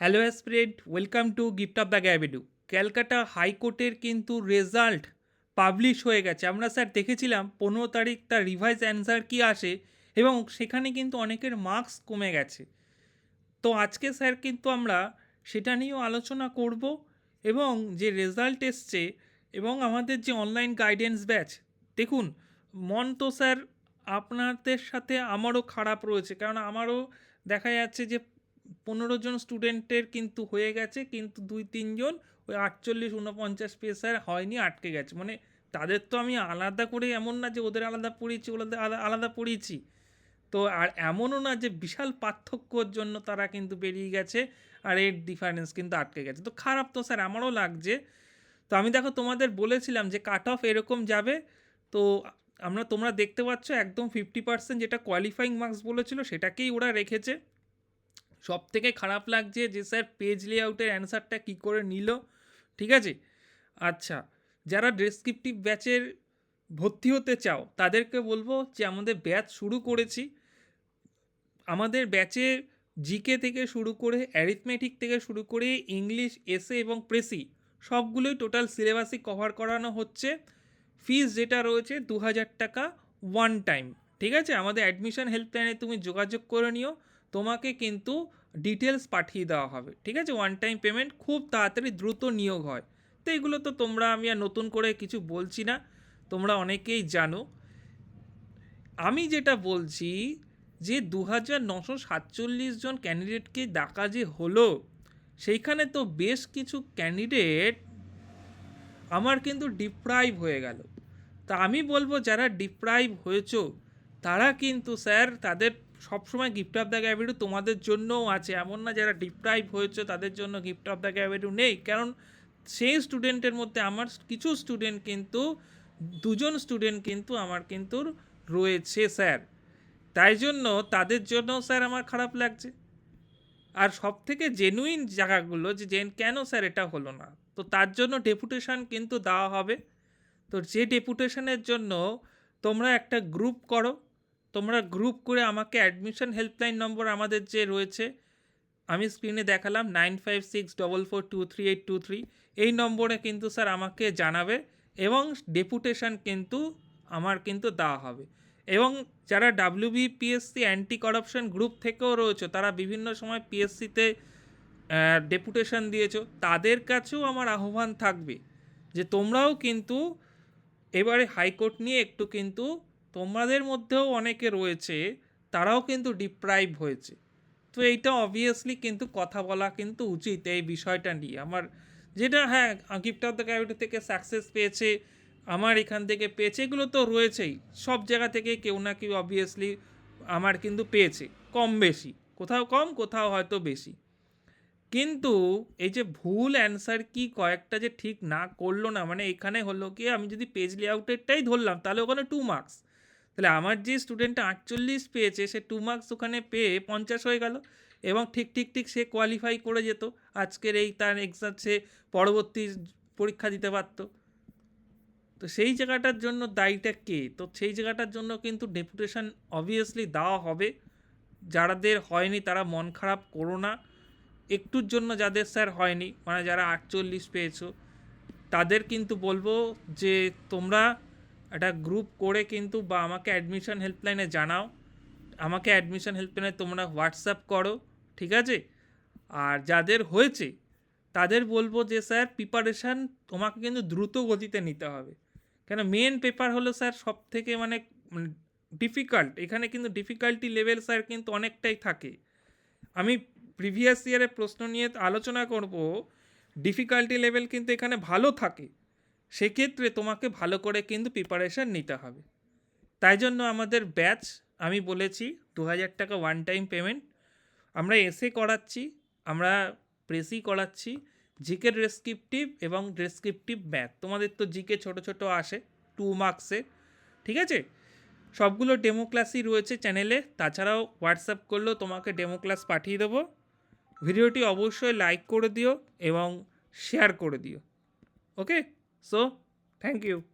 Hello aspirant welcome to gift of the গ্যাবেডু Calcutta হাইকোর্টের কিন্তু result publish হয়ে গেছে। আমরা স্যার দেখেছিলাম, পনেরো তারিখ তার রিভাইজ অ্যান্সার কি আসে এবং সেখানে কিন্তু অনেকের মার্কস কমে গেছে। তো আজকে স্যার কিন্তু আমরা সেটা নিয়েও আলোচনা করব এবং যে রেজাল্ট এসছে এবং আমাদের যে অনলাইন গাইডেন্স ব্যাচ দেখুন, মন তো স্যার আপনাদের সাথে আমারও খারাপ রয়েছে। কারণ আমারও দেখা যাচ্ছে যে পনেরো জন স্টুডেন্টের কিন্তু হয়ে গেছে, কিন্তু দুই তিনজন ওই আটচল্লিশ উনপঞ্চাশ পেসার হয়নি, আটকে গেছে। মানে তাদের তো আমি আলাদা করে এমন না যে ওদের আলাদা পড়িয়েছি, ওদের আলা- আলাদা পড়িয়েছি। তো আর এমনও না যে বিশাল পার্থক্যর জন্য তারা কিন্তু বেরিয়ে গেছে আর এর ডিফারেন্স কিন্তু আটকে গেছে। তো খারাপ তো স্যার, আমারও লাগছে। তো আমি দেখো তোমাদের বলেছিলাম যে কাট অফ এরকম যাবে। তো আমরা, তোমরা দেখতে পাচ্ছ একদম ফিফটি পার্সেন্ট যেটা কোয়ালিফাইং মার্কস বলেছিল, সেটাকেই ওরা রেখেছে। সব থেকে খারাপ লাগছে যে স্যার পেজ লেআউটের অ্যান্সারটা কী করে নিল, ঠিক আছে? আচ্ছা যারা ডেসক্রিপটিভ ব্যাচের ভর্তি হতে চাও, তাদেরকে বলব যে আমাদের ব্যাচ শুরু করেছি। আমাদের ব্যাচে জিকে থেকে শুরু করে অ্যারিথমেটিক থেকে শুরু করে ইংলিশ এসে এবং প্রেসি সবগুলোই টোটাল সিলেবাসই কভার করানো হচ্ছে। ফিস যেটা রয়েছে দু হাজার টাকা ওয়ান টাইম ঠিক আছে? আমাদের অ্যাডমিশন হেল্পলাইনে তুমি যোগাযোগ করে নিও। তোমাকে কিন্তু ডিটেলস পাঠিয়ে দেওয়া হবে, ঠিক আছে? ওয়ান টাইম পেমেন্ট খুব তাড়াতাড়ি দ্রুত নিয়োগ হয়। তো এগুলো তো তোমরা আমি আর নতুন করে কিছু বলছি না, তোমরা অনেকেই জানো। আমি যেটা বলছি যে দু হাজার নশো সাতচল্লিশ জন ক্যান্ডিডেটকে ডাকা যে হলো, সেইখানে তো বেশ কিছু ক্যান্ডিডেট আমার কিন্তু ডিপ্রাইভ হয়ে গেল। তা আমি বলব, যারা ডিপ্রাইভ হয়েছো, তারা কিন্তু স্যার তাদের সবসময় গিফট অফ দ্য গ্যাভেডু তোমাদের জন্যও আছে। এমন না যারা ডিপ্রাইভ হয়েছে, তাদের জন্য গিফট অফ দ্য গ্যাভেডু নেই। কারণ সেই স্টুডেন্টের মধ্যে আমার কিছু স্টুডেন্ট কিন্তু, দুজন স্টুডেন্ট কিন্তু আমার কিন্তু রয়েছে স্যার তাই জন্য তাদের জন্য স্যার আমার খারাপ লাগছে। আর সব থেকে জেনুইন জায়গাগুলো যে জেন কেন স্যার এটা হলো না? তো তার জন্য ডেপুটেশন কিন্তু দেওয়া হবে। তো যে ডেপুটেশনের জন্য তোমরা একটা গ্রুপ করো। তোমরা গ্রুপ করে আমাকে অ্যাডমিশন হেল্পলাইন নম্বর আমাদের যে রয়েছে, আমি স্ক্রিনে দেখালাম nine five six double four two three eight two three এই নম্বরে কিন্তু স্যার আমাকে জানাবে এবং ডেপুটেশন কিন্তু আমার কিন্তু দেওয়া হবে। এবং যারা WB PSC anti corruption group থেকেও রয়েছে, তারা বিভিন্ন সময় পিএসসিতে ডেপুটেশন দিয়েছ, তাদের কাছেও আমার আহ্বান থাকবে যে তোমরাও কিন্তু এবারে হাইকোর্ট নিয়ে একটু কিন্তু তোমাদের মধ্যেও অনেকে রয়েছে, তারাও কিন্তু ডিপ্রাইভ হয়েছে। তো এইটা অবভিয়াসলি কিন্তু কথা বলা কিন্তু উচিত এই বিষয়টা নিয়ে। আমার যেটা হ্যাঁ গিফট অফ দ্য ক্যাভিটি থেকে সাকসেস পেয়েছে, আমার এখান থেকে পেয়েছে, এগুলো তো রয়েছেই। সব জায়গা থেকে কেউ না কেউ অবভিয়াসলি আমার কিন্তু পেয়েছে, কম বেশি। কোথাও কম, কোথাও হয়তো বেশি। কিন্তু এই যে ভুল অ্যান্সার কি কয়েকটা যে ঠিক না করল না মানে এখানে হলো কি, আমি যদি পেজ লেআউটেরটাই ধরলাম, তাহলে ওখানে টু মার্কস তাহলে আমার যে স্টুডেন্টটা আটচল্লিশ পেয়েছে, সে টু মার্কস ওখানে পেয়ে পঞ্চাশ হয়ে গেল এবং ঠিক ঠিক ঠিক সে কোয়ালিফাই করে যেত। আজকের এই তার এক্সাম সে পরবর্তী পরীক্ষা দিতে পারত। তো সেই জায়গাটার জন্য দায়ীটা কে? তো সেই জায়গাটার জন্য কিন্তু ডেপুটেশন অবভিয়াসলি দেওয়া হবে। যারাদের হয়নি তারা মন খারাপ করো না। একটুর জন্য যাদের স্যার হয়নি মানে যারা আটচল্লিশ পেয়েছ, তাদের কিন্তু বলব যে তোমরা একটা গ্রুপ করে কিন্তু বা আমাকে অ্যাডমিশন হেল্পলাইনে জানাও। আমাকে অ্যাডমিশন হেল্পলাইনে তোমরা হোয়াটসঅ্যাপ করো, ঠিক আছে? আর যাদের হয়েছে, তাদের বলব যে, স্যার প্রিপারেশান তোমাকে কিন্তু দ্রুত গতিতে নিতে হবে। কেন মেন পেপার হলো, স্যার সব থেকে মানে ডিফিকাল্ট এখানে কিন্তু ডিফিকাল্টি লেভেল স্যার, কিন্তু অনেকটাই থাকে। আমি প্রিভিয়াস ইয়ারের প্রশ্ন নিয়ে আলোচনা করব ডিফিকাল্টি লেভেল কিন্তু এখানে ভালো থাকে। সেক্ষেত্রে তোমাকে ভালো করে কিন্তু প্রিপারেশান নিতে হবে। তাই জন্য আমাদের ব্যাচ আমি বলেছি দু হাজার টাকা ওয়ান টাইম পেমেন্ট আমরা এসে করাচ্ছি, আমরা প্রেসি করাচ্ছি জিকে ডেসক্রিপটিভ এবং ডেসক্রিপটিভ ম্যাথ তোমাদের তো জিকে ছোট ছোট আসে টু মার্কসে ঠিক আছে? সবগুলো ডেমো ক্লাসই রয়েছে চ্যানেলে তাছাড়াও হোয়াটসঅ্যাপ করলেও তোমাকে ডেমো ক্লাস পাঠিয়ে দেবো। ভিডিওটি অবশ্যই লাইক করে দিও এবং শেয়ার করে দিও। ওকে So, thank you.